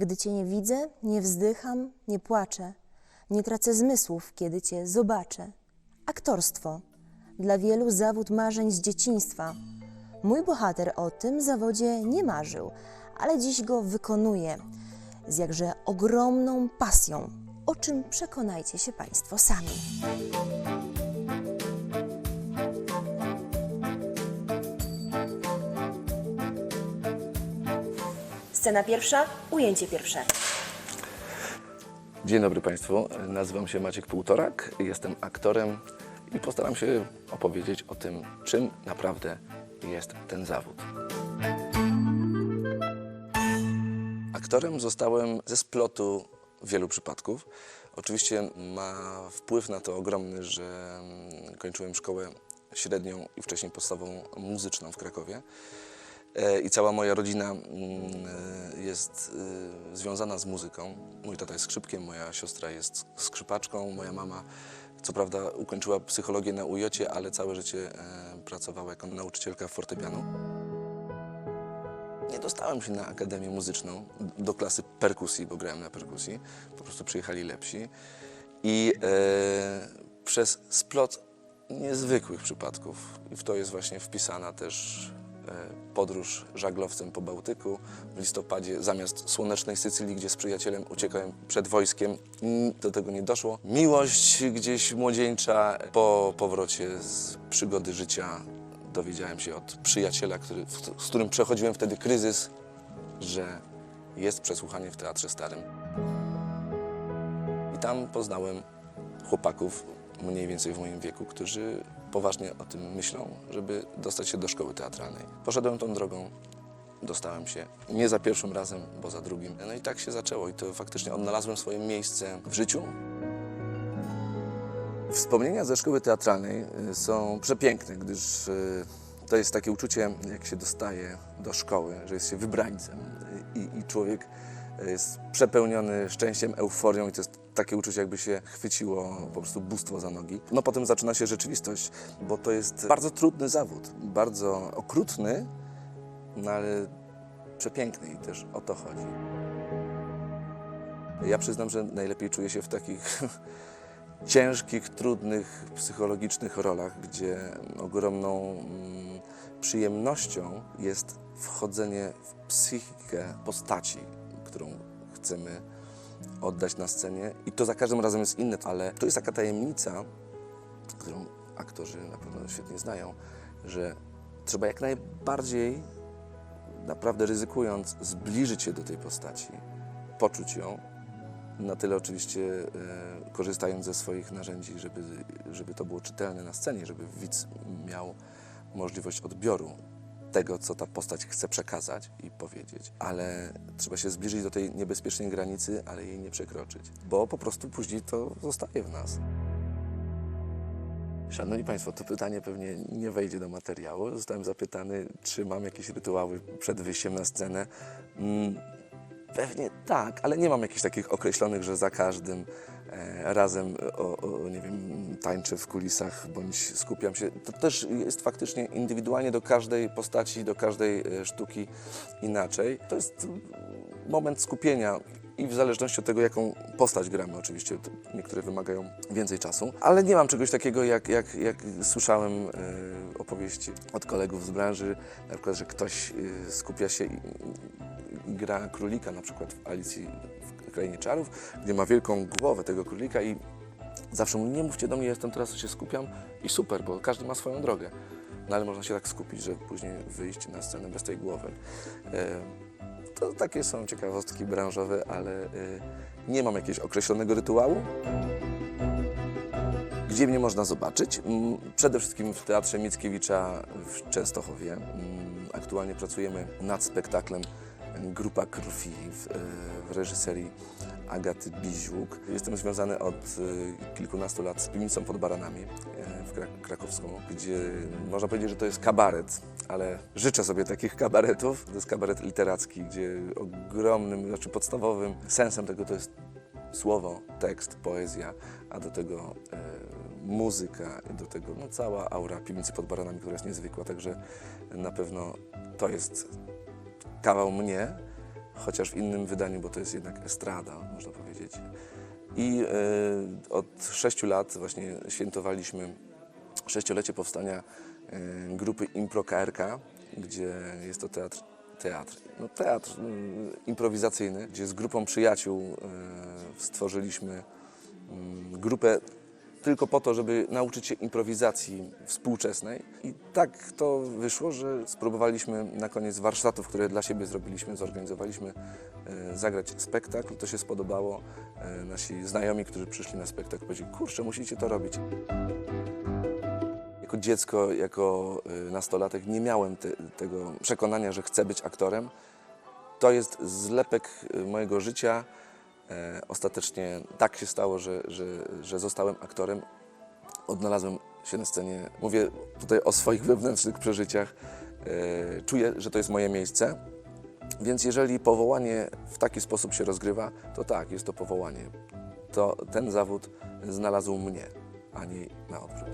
Gdy cię nie widzę, nie wzdycham, nie płaczę. Nie tracę zmysłów, kiedy cię zobaczę. Aktorstwo. Dla wielu zawód marzeń z dzieciństwa. Mój bohater o tym zawodzie nie marzył, ale dziś go wykonuje z jakże ogromną pasją, o czym przekonajcie się Państwo sami. Scena pierwsza, ujęcie pierwsze. Dzień dobry Państwu, nazywam się Maciek Półtorak, jestem aktorem i postaram się opowiedzieć o tym, czym naprawdę jest ten zawód. Aktorem zostałem ze splotu wielu przypadków. Oczywiście ma wpływ na to ogromny, że kończyłem szkołę średnią i wcześniej podstawową muzyczną w Krakowie. E, I cała moja rodzina mm, e, jest e, związana z muzyką. Mój tata jest skrzypkiem, moja siostra jest skrzypaczką, moja mama co prawda ukończyła psychologię na UJ, ale całe życie pracowała jako nauczycielka fortepianu. Nie dostałem się na Akademię Muzyczną do klasy perkusji, bo grałem na perkusji. Po prostu przyjechali lepsi. I e, przez splot niezwykłych przypadków, i w to jest właśnie wpisana też podróż żaglowcem po Bałtyku w listopadzie, zamiast słonecznej Sycylii, gdzie z przyjacielem uciekałem przed wojskiem, mm, do tego nie doszło. Miłość gdzieś młodzieńcza po powrocie z przygody życia dowiedziałem się od przyjaciela, który, z którym przechodziłem wtedy kryzys, że jest przesłuchanie w Teatrze Starym. I tam poznałem chłopaków mniej więcej w moim wieku, którzy poważnie o tym myślą, żeby dostać się do szkoły teatralnej. Poszedłem tą drogą, dostałem się nie za pierwszym razem, bo za drugim. No i tak się zaczęło i to faktycznie odnalazłem swoje miejsce w życiu. Wspomnienia ze szkoły teatralnej y, są przepiękne, gdyż y, to jest takie uczucie, jak się dostaje do szkoły, że jest się wybrańcem y, i, i człowiek jest przepełniony szczęściem, euforią i to jest takie uczucie, jakby się chwyciło po prostu bóstwo za nogi. No potem zaczyna się rzeczywistość, bo to jest bardzo trudny zawód, bardzo okrutny, no ale przepiękny i też o to chodzi. Ja przyznam, że najlepiej czuję się w takich ciężkich, trudnych, psychologicznych rolach, gdzie ogromną mm, przyjemnością jest wchodzenie w psychikę postaci, którą chcemy oddać na scenie. I to za każdym razem jest inne, ale to jest taka tajemnica, którą aktorzy na pewno świetnie znają, że trzeba jak najbardziej, naprawdę ryzykując, zbliżyć się do tej postaci, poczuć ją, na tyle oczywiście e, korzystając ze swoich narzędzi, żeby, żeby to było czytelne na scenie, żeby widz miał możliwość odbioru tego, co ta postać chce przekazać i powiedzieć, ale trzeba się zbliżyć do tej niebezpiecznej granicy, ale jej nie przekroczyć, bo po prostu później to zostaje w nas. Szanowni Państwo, to pytanie pewnie nie wejdzie do materiału. Zostałem zapytany, czy mam jakieś rytuały przed wyjściem na scenę. Pewnie tak, ale nie mam jakichś takich określonych, że za każdym e, razem o, o, nie wiem, tańczę w kulisach bądź skupiam się. To też jest faktycznie indywidualnie do każdej postaci, do każdej e, sztuki inaczej. To jest moment skupienia i w zależności od tego, jaką postać gramy, oczywiście niektóre wymagają więcej czasu, ale nie mam czegoś takiego, jak, jak, jak słyszałem e, opowieści od kolegów z branży, na przykład, że ktoś e, skupia się gra królika na przykład w Alicji w Krainie Czarów, gdzie ma wielką głowę tego królika i zawsze mówi, nie mówcie do mnie, jestem teraz, się skupiam i super, bo każdy ma swoją drogę. No ale można się tak skupić, że później wyjść na scenę bez tej głowy. E, To takie są ciekawostki branżowe, ale e, nie mam jakiegoś określonego rytuału. Gdzie mnie można zobaczyć? Mm, Przede wszystkim w Teatrze Mickiewicza w Częstochowie. Mm, Aktualnie pracujemy nad spektaklem Grupa Krwi w, e, w reżyserii Agaty Biziuk. Jestem związany od e, kilkunastu lat z Piwnicą pod Baranami e, w Krak- krakowską, gdzie można powiedzieć, że to jest kabaret, ale życzę sobie takich kabaretów. To jest kabaret literacki, gdzie ogromnym, znaczy podstawowym sensem tego to jest słowo, tekst, poezja, a do tego e, muzyka, do tego no, cała aura piwnicy pod baranami, która jest niezwykła, także na pewno to jest kawał mnie, chociaż w innym wydaniu, bo to jest jednak estrada, można powiedzieć. I e, od sześciu lat właśnie świętowaliśmy sześciolecie powstania e, grupy Impro KRK, gdzie jest to teatr, teatr, no teatr mm, improwizacyjny, gdzie z grupą przyjaciół e, stworzyliśmy mm, grupę tylko po to, żeby nauczyć się improwizacji współczesnej. I tak to wyszło, że spróbowaliśmy na koniec warsztatów, które dla siebie zrobiliśmy, zorganizowaliśmy e, zagrać spektakl. To się spodobało. E, Nasi znajomi, którzy przyszli na spektakl, powiedzieli, kurczę, musicie to robić. Jako dziecko, jako y, nastolatek nie miałem te, tego przekonania, że chcę być aktorem. To jest zlepek mojego życia. E, Ostatecznie tak się stało, że, że, że zostałem aktorem. Odnalazłem się na scenie. Mówię tutaj o swoich wewnętrznych przeżyciach. E, Czuję, że to jest moje miejsce. Więc jeżeli powołanie w taki sposób się rozgrywa, to tak, jest to powołanie. To ten zawód znalazł mnie, a nie na odwrót.